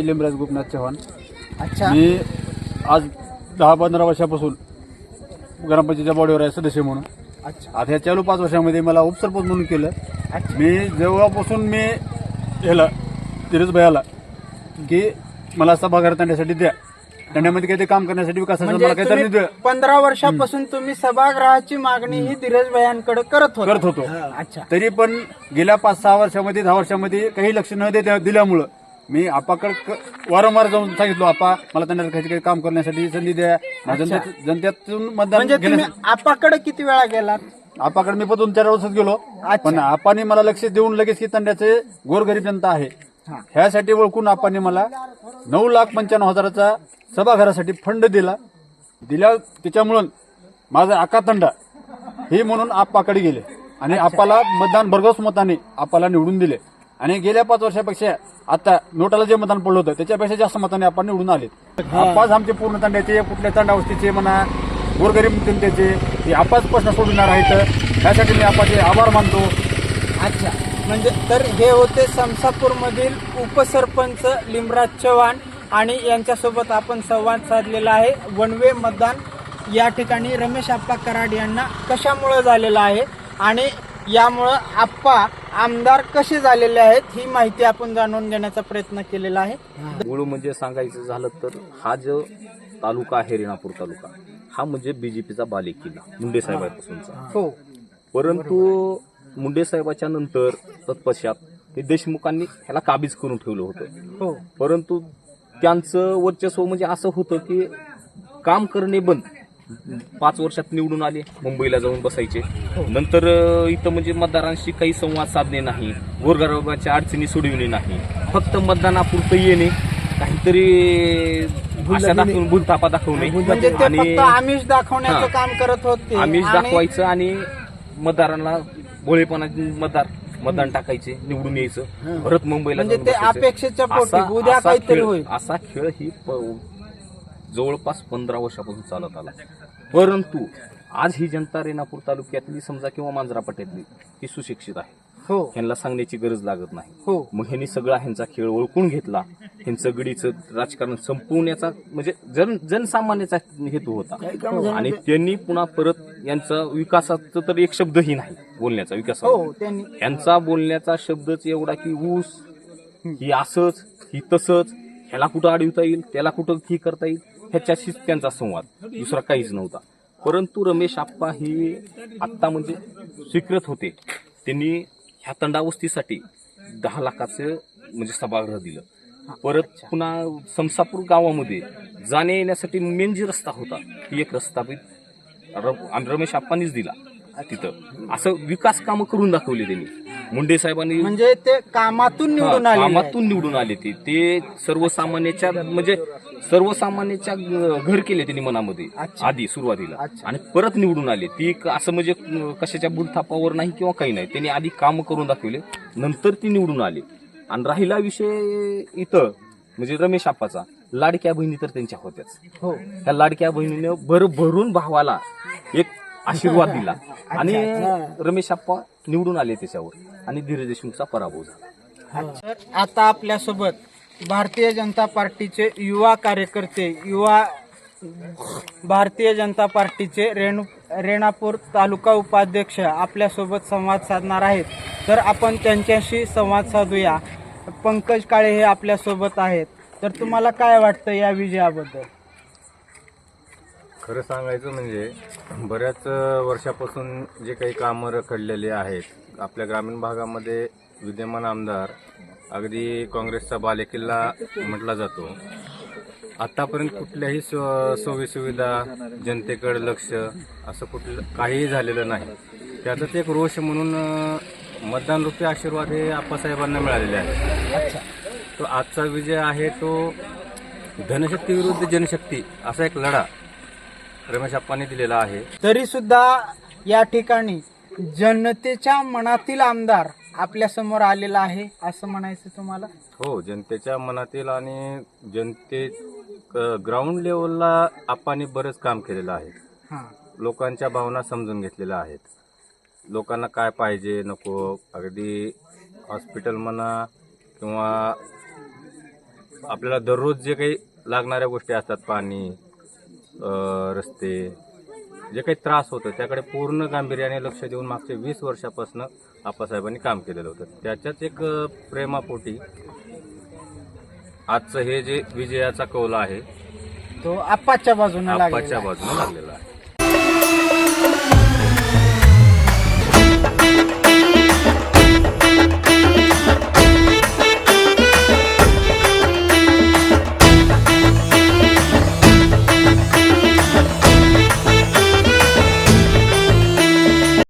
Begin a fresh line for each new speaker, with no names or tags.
लिंबराज गोपनाथ चव्हाण.
अच्छा.
मी आज दहा पंधरा वर्षापासून ग्रामपंचायतीच्या बॉडीवर आहे सदस्य म्हणून.
अच्छा.
आता ह्या चालू पाच वर्षामध्ये मला उपसरपंच म्हणून केलं.
अच्छा.
मी जेव्हापासून मी ह्याला धीरज भयाला की मला सभागार तांड्यासाठी द्या. तांड्यामध्ये काहीतरी काम करण्यासाठी विकासाचं मला
म्हणजे
काहीतरी
तुम्ही
द्या
पंधरा वर्षापासून तुम्ही सभागृहाची मागणी ही धीरज भयांकडे करत होता.
करत होतो.
अच्छा.
तरी पण गेल्या पाच सहा वर्षामध्ये दहा वर्षामध्ये काही लक्ष न देता दिल्यामुळं मी आपाकडे क- वारंवार जाऊन सांगितलो आपा मला त्यांना काही काही काम करण्यासाठी संधी द्या. मला जनतेत- जनतेतून मतदान
म्हणजे तुम्ही
घेण्यासाठी.
आपाकडे किती वेळा गेलात?
आपाकडे मी पण दोन चार वर्षात गेलो पण आपाने मला लक्ष देऊन लगेच की तंड्याचे गोरगरीब जनता आहे.
हा.
ह्यासाठी ओळखून आपाने मला नऊ लाख पंच्याण्णव हजाराचा सभागृहासाठी फंड दिला. दिल्या त्याच्यामुळं माझा आका तंडा हे म्हणून आप्पाकडे गेले. आणि आपाला मतदान भरघोस मताने आपाला निवडून दिले. आणि गेल्या पाच वर्षापेक्षा आता नोटाला जे मतदान पडलं होतं त्याच्यापेक्षा जास्त मताने आपण निवडून आले आपाच आमचे पूर्ण तंड्याचे कुठल्या तंडावस्तीचे म्हणा गोरगरीब जनतेचे हे आपाच प्रश्न सोडविणार आहेत. त्यासाठी मी आपाचे आभार मानतो.
अच्छा. म्हणजे तर हे होते समसापूर मधील उपसरपंच लिमराज चव्हाण आणि यांच्यासोबत आपण संवाद साधलेला आहे. वनवे मतदान या ठिकाणी रमेश आप्पा कराड यांना कशामुळे झालेलं आहे? आणि यामुळं आप्पा आमदार कसे झालेले आहेत ही माहिती आपण जाणून घेण्याचा प्रयत्न केलेला आहे.
मूळ म्हणजे सांगायचं झालं तर हा जो तालुका आहे रेणापूर तालुका हा म्हणजे बीजेपीचा बालेकिल्ला मुंडे साहेबांपासूनचा.
हो.
परंतु मुंडे साहेबाच्या नंतर तत्पश्चात ते देशमुखांनी ह्याला काबीज करून ठेवलं होतं.
हो.
परंतु त्यांचं वर्चस्व म्हणजे असं होतं की काम करणे बंद. पाच वर्षात निवडून आले मुंबईला जाऊन बसायचे. नंतर अं, इथं म्हणजे मतदारांशी काही संवाद साधणे नाही. गोरगरिबाच्या अडचणी सोडविणे नाही. फक्त मतदानापुरतं येणे काहीतरी दाखवून भूलतापा दाखवणे.
म्हणजे
आणि
फक्त आमिष दाखवण्याचं
हा.
काम करत होते.
आमिष दाखवायचं आणि मतदारांना भोळेपणा मतदार मतदान टाकायचे निवडून यायचं. परत मुंबईला
म्हणजे ते. अपेक्षेच्या उद्या काहीतरी
खेळ-
होईल.
असा खेळ ही जवळपास पंधरा वर्षापासून चालत आला. परंतु आज ही जनता रेणापूर तालुक्यातली समजा किंवा मांजरा पट्ट्यातली ही सुशिक्षित आहे.
हो.
ह्यांना सांगण्याची गरज लागत नाही.
हो.
मग ह्यांनी सगळा ह्यांचा खेळ ओळखून घेतला. ह्यांचं गडीचं राजकारण संपवण्याचा म्हणजे जन जनसामान्याचा हेतू होता. आणि त्यांनी पुन्हा परत यांचा विकासाचा तर एक शब्दही नाही बोलण्याचा विकास
हो त्यांनी
यांचा बोलण्याचा शब्दच एवढा की ऊस ही असंच ही तसंच ह्याला कुठं अडवता येईल त्याला कुठं ही करता येईल? ह्याच्याशीच त्यांचा संवाद. दुसरा काहीच नव्हता. परंतु रमेश आप्पा हे आत्ता म्हणजे स्वीकृत होते. त्यांनी ह्या तंडावस्तीसाठी दहा लाखाचं म्हणजे सभागृह दिलं. परत पुन्हा समसापूर गावामध्ये जाण्या येण्यासाठी मेन जी रस्ता होता ती एक रस्तापित र- आणि रमेश आप्पांनीच दिला तिथं. असं विकास कामं करून दाखवली त्यांनी. मुंडे साहेबांनी
म्हणजे ते कामातून निवडून आले
कामातून निवडून आले ते. ते सर्वसामान्याच्या म्हणजे सर्वसामान्याच्या घर केले त्यांनी मनामध्ये. आधी सुरुवातीला. आणि परत निवडून आले. ती असं म्हणजे कशाच्या बुलथापावर नाही किंवा काही नाही. त्यांनी आधी काम करून दाखवले. नंतर ती निवडून आले. आणि राहिला विषय इथं म्हणजे रमेश आप्पाचा. लाडक्या बहिणी तर त्यांच्या होत्याच.
हो.
त्या लाडक्या बहिणीनं भरभरून भावाला एक आशीर्वाद दिला. आणि रमेश आप्पा निवडून आले त्याच्यावर. आणि धीरज देशमुखचा पराभव झाला.
तर आता आपल्यासोबत भारतीय जनता पार्टीचे युवा कार्यकर्ते युवा भारतीय जनता पार्टीचे रेणू रेणापूर तालुका उपाध्यक्ष आपल्यासोबत संवाद साधणार आहेत. तर आपण त्यांच्याशी संवाद साधूया. पंकज काळे हे आपल्यासोबत आहेत. तर तुम्हाला काय वाटतं या विजयाबद्दल?
खरं सांगायचं म्हणजे बऱ्याच वर्षापासून जे काही कामं रखडलेली आहेत आपल्या ग्रामीण भागामध्ये विद्यमान आमदार अगदी काँग्रेसचा बालेकिल्ला म्हटला जातो. आत्तापर्यंत कुठल्याही सो सोयीसुविधा जनतेकडे लक्ष असं कुठलं काहीही झालेलं नाही. त्याचाच एक रोष म्हणून मतदान रूपी आशीर्वाद हे आप्पासाहेबांना मिळालेले आहे तो आजचा विजय आहे तो धनशक्ती विरुद्ध जनशक्ती असा एक लढा. रमेश आप्पांनी दिलेला आहे.
तरी सुद्धा या ठिकाणी जनतेच्या मनातील आमदार आपल्यासमोर आलेला आहे असं म्हणायचं तुम्हाला?
हो जनतेच्या मनातील आणि जनते ग्राउंड लेवलला आप्पांनी बरंच काम केलेलं आहे.
हा.
लोकांच्या भावना समजून घेतलेल्या आहेत. लोकांना काय पाहिजे नको अगदी हॉस्पिटल म्हणा किंवा आपल्याला दररोज जे काही लागणाऱ्या गोष्टी असतात पाणी रस्ते जे काही त्रास होतो त्याकडे पूर्ण गांभीर्याने लक्ष देऊन मागच्या वीस वर्षापासून आप्पासाहेबांनी काम केलेलं होतं. त्याच्याच एक प्रेमापोटी आजचं हे जे विजयाचा कौल आहे
तो आप्पाच्या बाजूने
आप्पाच्या बाजूने लागलेला